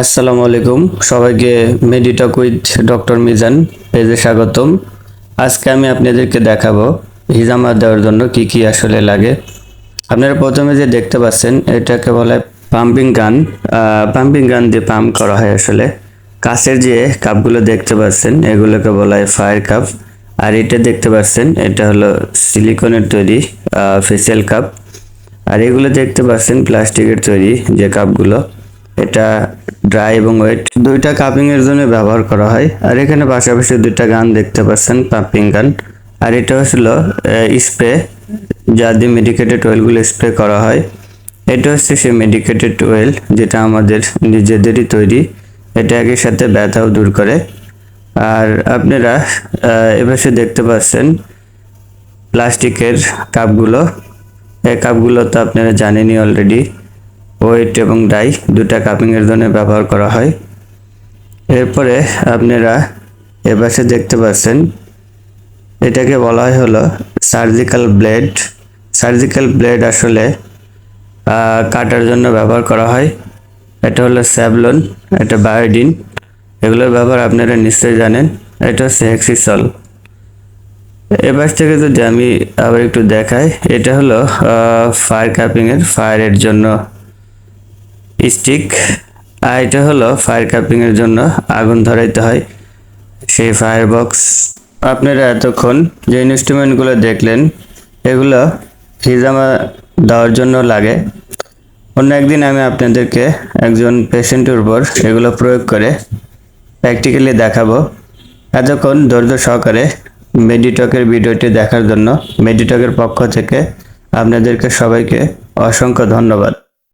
আসসালামু আলাইকুম। সবাইকে মেডিটক উইথ ডক্টর মিজান পেজে স্বাগতম। আজকে আমি আপনাদেরকে দেখাবো হিজামা দেওয়ার জন্য কি কি আসলে লাগে। আপনারা প্রথমে যে দেখতে পাচ্ছেন, এটাকে বলা পাম্পিং গান পাম্পিং গান দিয়ে পাম্প করা হয় আসলে। কাছের যে কাপগুলো দেখতে পাচ্ছেন, এগুলোকে বলা হয় ফায়ার কাপ আর এটা দেখতে পাচ্ছেন, এটা হলো সিলিকনের তৈরি ফেসিয়াল কাপ আর এগুলো দেখতে পাচ্ছেন, প্লাস্টিকের তৈরি যে কাপগুলো এটা ড্রাই এবং ওয়েট দুইটা কাপিং এর জন্য ব্যবহার করা হয়। আর এখানে পাশাপাশি দুইটা গান দেখতে পাচ্ছেন পাম্পিং গান। আর এটা হচ্ছিল স্প্রে যা দিয়ে মেডিকেটেড অয়েলগুলো স্প্রে করা হয়। এটা হচ্ছে সেই মেডিকেটেড অয়েল যেটা আমাদের নিজেদেরই তৈরি। এটা একই সাথে ব্যথাও দূর করে। আর আপনারা এবার দেখতে পাচ্ছেন প্লাস্টিকের কাপগুলো এই কাপগুলো তো আপনারা জানেনই অলরেডি ওয়েট এবং ডাই দুটা কাপিংয়ের জন্য ব্যবহার করা হয়। এরপরে আপনারা এপাশে দেখতে পাচ্ছেন, এটাকে বলা হয় হলো সার্জিক্যাল ব্লেড সার্জিক্যাল ব্লেড আসলে কাটার জন্য ব্যবহার করা হয়। এটা হলো স্যাভলন, এটা বায়োডিন। এগুলোর ব্যবহার আপনারা নিশ্চয়ই জানেন, এটা হচ্ছে হেক্সিসল এবার থেকে যদি আমি আবার একটু দেখাই, এটা হলো ফায়ার কাপিং এর ফায়ারের জন্য। স্টিক আর এটা হলো ফায়ার কাপিং এর জন্য আগুন ধরাইতে হয়। সেই ফায়ার বক্স আপনারা এতক্ষণ যে ইনস্ট্রুমেন্টগুলো দেখলেন, এগুলো হিজামা দেওয়ার জন্য লাগে। অন্য একদিন আমি আপনাদেরকে একজন পেশেন্টের উপর এগুলো প্রয়োগ করে প্র্যাকটিক্যালি দেখাবো। এতক্ষণ ধৈর্য সহকারে মেডিটকের ভিডিওটি দেখার জন্য মেডিটকের পক্ষ থেকে আপনাদেরকে সবাইকে অসংখ্য ধন্যবাদ।